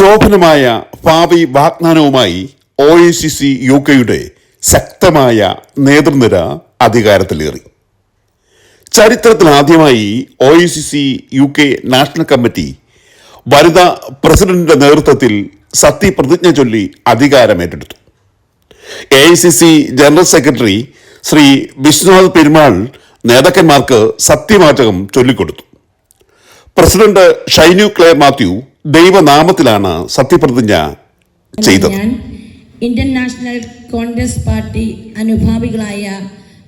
ശോഭനമായ ഭാവി വാഗ്ദാനവുമായി O A C C U കെയുടെ ശക്തമായ നേതൃനിര അധികാരത്തിലേറി. ചരിത്രത്തിൽ ആദ്യമായി O A C C U K national committee വനിതാ പ്രസിഡന്റിന്റെ നേതൃത്വത്തിൽ സത്യപ്രതിജ്ഞ ചൊല്ലി അധികാരമേറ്റെടുത്തു. A I C C general secretary Shri Viswanath Perumal നേതാക്കന്മാർക്ക് സത്യവാചകം ചൊല്ലിക്കൊടുത്തു. പ്രസിഡന്റ് ഷൈനു ക്ലെയർ മാത്യു ദൈവനാമത്തിലാണ് സത്യപ്രതിജ്ഞ ചെയ്തത്. ഇന്ത്യൻ നാഷണൽ കോൺഗ്രസ് പാർട്ടി അനുഭാവികളായ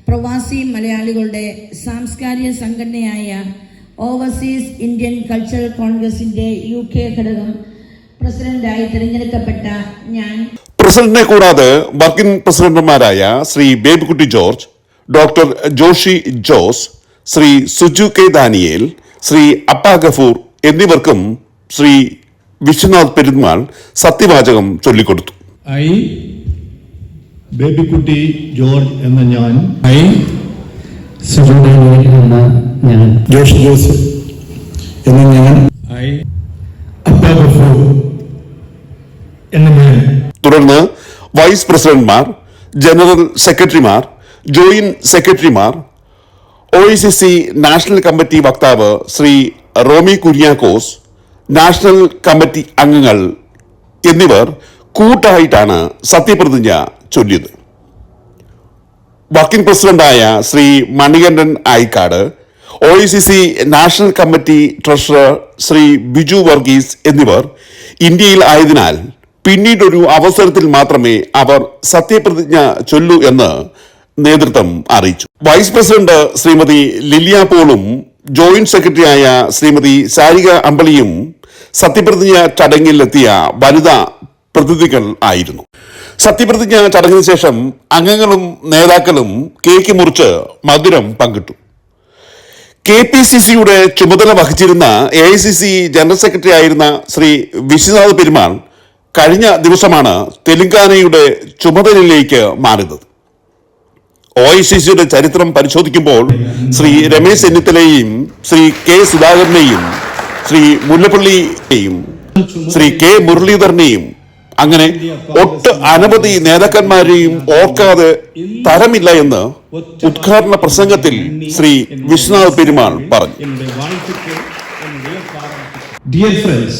പ്രവാസി മലയാളികളുടെ സാംസ്കാരിക സംഘടനയായ ഓവർസീസ് ഇന്ത്യൻ കൾച്ചറൽ കോൺഗ്രസിന്റെ യു കെ ഘടകം പ്രസിഡന്റായി തിരഞ്ഞെടുക്കപ്പെട്ട ഞാൻ പ്രസിഡന്റിനെ കൂടാതെ വർക്കിംഗ് പ്രസിഡന്റുമാരായ Shri Babykutty George doctor Joshy Jose Shri Suju K Daniel Shri Appa Gafoor എന്നിവർക്കും ശ്രീ വിശ്വനാഥ് പെരുമാൾ സത്യവാചകം ചൊല്ലിക്കൊടുത്തു. ഐ ബേബിക്കുട്ടി ജോർജ് എന്ന ഞാൻ. ഐ എന്ന ഞാൻ. ജോഷ് ജോസഫ് എന്ന ഞാൻ. ഐ അപ്പ ഗഫൂർ എന്ന ഞാൻ. തുടർന്ന് വൈസ് പ്രസിഡന്റ്മാർ ജനറൽ സെക്രട്ടറിമാർ ജോയിന്റ് സെക്രട്ടറിമാർ O I C C national committee വക്താവ് ശ്രീ റോമി കുര്യാക്കോസ് നാഷണൽ കമ്മിറ്റി അംഗങ്ങൾ എന്നിവർ കൂട്ടായിട്ടാണ് സത്യപ്രതിജ്ഞ ചൊല്ലിയത്. വർക്കിംഗ് പ്രസിഡന്റായ Shri Manikandan Ayikkad O I C C national committee treasurer Shri Biju Varghese എന്നിവർ ഇന്ത്യയിൽ ആയതിനാൽ പിന്നീടൊരു അവസരത്തിൽ മാത്രമേ അവർ സത്യപ്രതിജ്ഞ ചൊല്ലൂ എന്ന് നേതൃത്വം അറിയിച്ചു. വൈസ് പ്രസിഡന്റ് ശ്രീമതി ലിലിയ പോളും ജോയിന്റ് സെക്രട്ടറിയായ ശ്രീമതി സാരിക അമ്പളിയും സത്യപ്രതിജ്ഞ ചടങ്ങിലെത്തിയ വനിതാ പ്രതിനിധികൾ ആയിരുന്നു. സത്യപ്രതിജ്ഞ ചടങ്ങിന് ശേഷം അംഗങ്ങളും നേതാക്കളും കേക്ക് മുറിച്ച് മധുരം പങ്കിട്ടു. കെ പി സി സിയുടെ ചുമതല വഹിച്ചിരുന്ന A I C C general secretary ആയിരുന്ന ശ്രീ വിശ്വനാഥ് പെരുമാൾ കഴിഞ്ഞ ദിവസമാണ് തെലങ്കാനയുടെ ചുമതലയിലേക്ക് മാറിയത്. ഒ ഐ സി സിയുടെ ചരിത്രം പരിശോധിക്കുമ്പോൾ ശ്രീ രമേശ് ചെന്നിത്തലയെയും ശ്രീ കെ സുധാകരനെയും ശ്രീ മുല്ലപ്പള്ളിയെയും ശ്രീ കെ മുരളീധരനെയും അങ്ങനെ ഒട്ട് അനവധി നേതാക്കന്മാരെയും ഓർക്കാതെ തരമില്ല എന്ന് ഉദ്ഘാടന പ്രസംഗത്തിൽ ശ്രീ വിശ്വനാഥ് പെരുമാൾ പറഞ്ഞു Dear friends,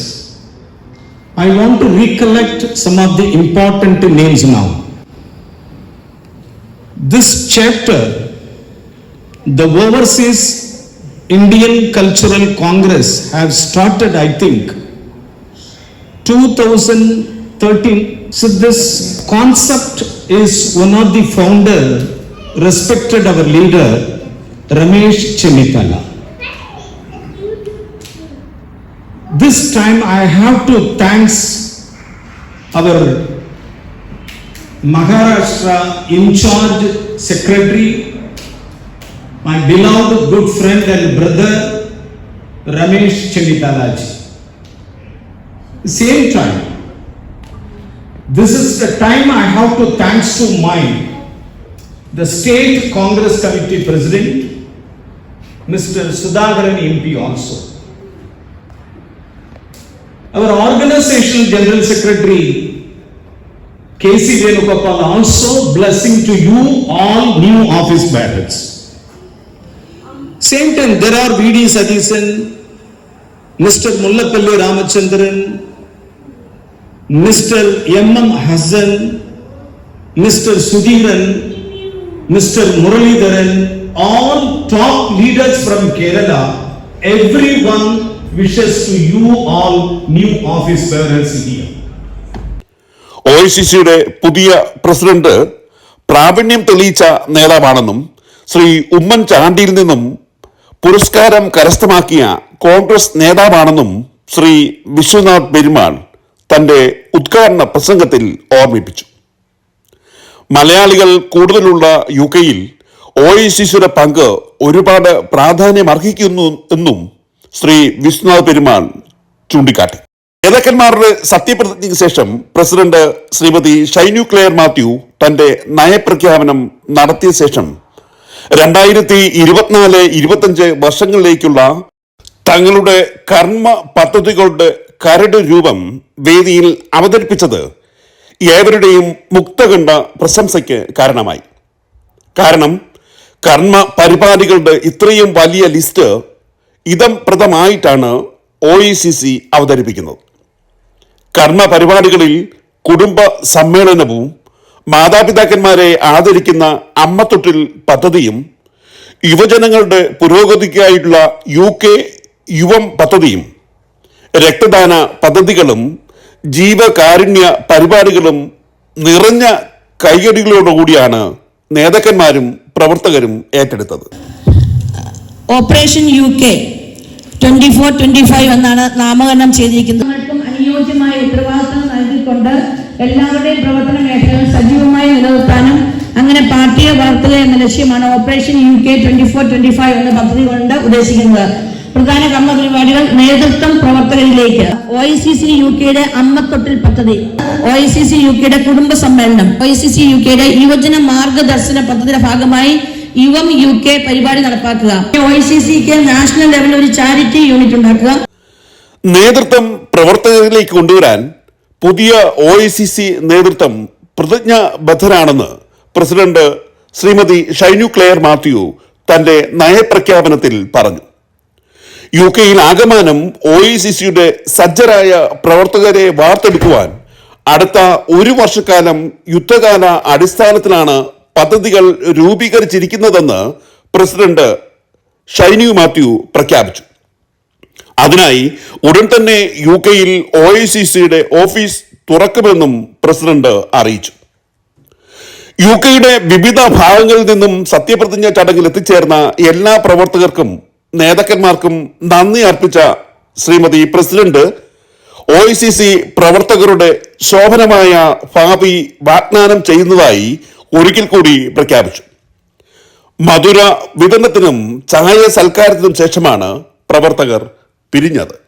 I want to recollect some of the important. This chapter, the Overseas Indian Cultural Congress have started, I think, 2013. So this concept is one of the founder, respected our leader, Ramesh Chemitala. This time I have to thanks our Maharashtra in charge secretary, my beloved good friend and brother Ramesh Chemitalaji. Same time, this is the time I have to thanks to my the state Congress committee president, Mr. Sudhakaran MP also. Our organizational general secretary, K.C. Venugopal, also blessing to you all new office bearers. Same time, there are V.D. Satisan, Mr. Mullapalli Ramachandran, Mr. M.M. Hassan, Mr. Sudhiran, Mr. Muralidharan, all top leaders from Kerala, everyone wishes to you all new office bearers here. O I C സിയുടെ പുതിയ president പ്രാവീണ്യം തെളിയിച്ച നേതാവാണെന്നും ശ്രീ ഉമ്മൻചാണ്ടിയിൽ നിന്നും പുരസ്കാരം കരസ്ഥമാക്കിയ കോൺഗ്രസ് നേതാവാണെന്നും ശ്രീ വിശ്വനാഥ് പെരുമാൾ തന്റെ ഉദ്ഘാടന പ്രസംഗത്തിൽ ഓർമ്മിപ്പിച്ചു. മലയാളികൾ കൂടുതലുള്ള യു കെയിൽ ഒ ഐ സി സിയുടെ പങ്ക് ഒരുപാട് പ്രാധാന്യം അർഹിക്കുന്നു എന്നും ശ്രീ വിശ്വനാഥ് പെരുമാൾ ചൂണ്ടിക്കാട്ടി. നേതാക്കന്മാരുടെ സത്യപ്രതിജ്ഞയ്ക്ക് ശേഷം പ്രസിഡന്റ് ശ്രീമതി ഷൈനു ക്ലെയർ മാത്യു തന്റെ നയപ്രഖ്യാപനം നടത്തിയ ശേഷം രണ്ടായിരത്തി ഇരുപത്തിനാല് ഇരുപത്തഞ്ച് വർഷങ്ങളിലേക്കുള്ള തങ്ങളുടെ കർമ്മ പദ്ധതികളുടെ കരട് രൂപം വേദിയിൽ അവതരിപ്പിച്ചത് ഏവരുടെയും മുക്തകണ്ഠ പ്രശംസയ്ക്ക് കാരണമായി. കാരണം കർമ്മ പരിപാടികളുടെ ഇത്രയും വലിയ ലിസ്റ്റ് ഇതം പ്രദമായിട്ടാണ് ഒ അവതരിപ്പിക്കുന്നത്. കർമ്മ പരിപാടികളിൽ കുടുംബ സമ്മേളനവും മാതാപിതാക്കന്മാരെ ആദരിക്കുന്ന അമ്മത്തൊട്ടിൽ പദ്ധതിയും യുവജനങ്ങളുടെ പുരോഗതിക്കായിട്ടുള്ള യു കെ യുവം പദ്ധതിയും രക്തദാന പദ്ധതികളും ജീവകാരുണ്യ പരിപാടികളും നിറഞ്ഞ കൈയടികളോടുകൂടിയാണ് നേതാക്കന്മാരും പ്രവർത്തകരും ഏറ്റെടുത്തത്. Operation U K twenty four twenty five എന്നാണ് നാമകരണം ചെയ്തിരിക്കുന്നത്. അനുയോജ്യമായ നൽകിക്കൊണ്ട് എല്ലാവരുടെയും പ്രവർത്തന മേഖലകൾ സജീവമായി നിലനിർത്താനും അങ്ങനെ പാർട്ടിയെ വളർത്തുക എന്ന ലക്ഷ്യമാണ് operation U K twenty four twenty five എന്ന പദ്ധതി കൊണ്ട് ഉദ്ദേശിക്കുന്നത്. പ്രധാന കർമ്മ പരിപാടികൾ നേതൃത്വം പ്രവർത്തകരിലേക്ക്. O I C C U കെയുടെ അമ്മത്തൊട്ടിൽ പദ്ധതി. O I C C U കെയുടെ കുടുംബ സമ്മേളനം. O I C C U കെയുടെ യുവജന മാർഗദർശന പദ്ധതിയുടെ ഭാഗമായി യുവം യു കെ പരിപാടി നടപ്പാക്കുക. ഒ ഐ സി സിക്ക് നാഷണൽ ലെവലിൽ ഒരു ചാരിറ്റി യൂണിറ്റ് ഉണ്ടാക്കുക. നേതൃത്വം പ്രവർത്തകരിലേക്ക് കൊണ്ടുവരാൻ പുതിയ ഒ ഐ സി സി നേതൃത്വം പ്രതിജ്ഞാബദ്ധരാണെന്ന് പ്രസിഡന്റ് ശ്രീമതി ഷൈനു ക്ലെയർ മാത്യു തന്റെ നയപ്രഖ്യാപനത്തിൽ പറഞ്ഞു. യു കെയിൽ ആകമാനം ഒ ഐ സി സിയുടെ സജ്ജരായ പ്രവർത്തകരെ വാർത്തെടുക്കുവാൻ അടുത്ത ഒരു വർഷക്കാലം യുദ്ധകാല അടിസ്ഥാനത്തിലാണ് പദ്ധതികൾ രൂപീകരിച്ചിരിക്കുന്നതെന്ന് പ്രസിഡന്റ് ഷൈനു മാത്യു പ്രഖ്യാപിച്ചു. അതിനായി ഉടൻ തന്നെ യു കെയിൽ ഒ ഐ സി സിയുടെ ഓഫീസ് തുറക്കുമെന്നും പ്രസിഡന്റ് അറിയിച്ചു. യു കെയുടെ വിവിധ ഭാഗങ്ങളിൽ നിന്നും സത്യപ്രതിജ്ഞ ചടങ്ങിൽ എത്തിച്ചേർന്ന എല്ലാ പ്രവർത്തകർക്കും നേതാക്കന്മാർക്കും നന്ദി അർപ്പിച്ച Shrimati president O I C C പ്രവർത്തകരുടെ ശോഭനമായ ഭാവി വാഗ്ദാനം ചെയ്യുന്നതായി ഒരിക്കൽ കൂടി പ്രഖ്യാപിച്ചു. മധുര വിതരണത്തിനും ചായ സൽക്കാരത്തിനും ശേഷമാണ് പ്രവർത്തകർ പിരിഞ്ഞത്.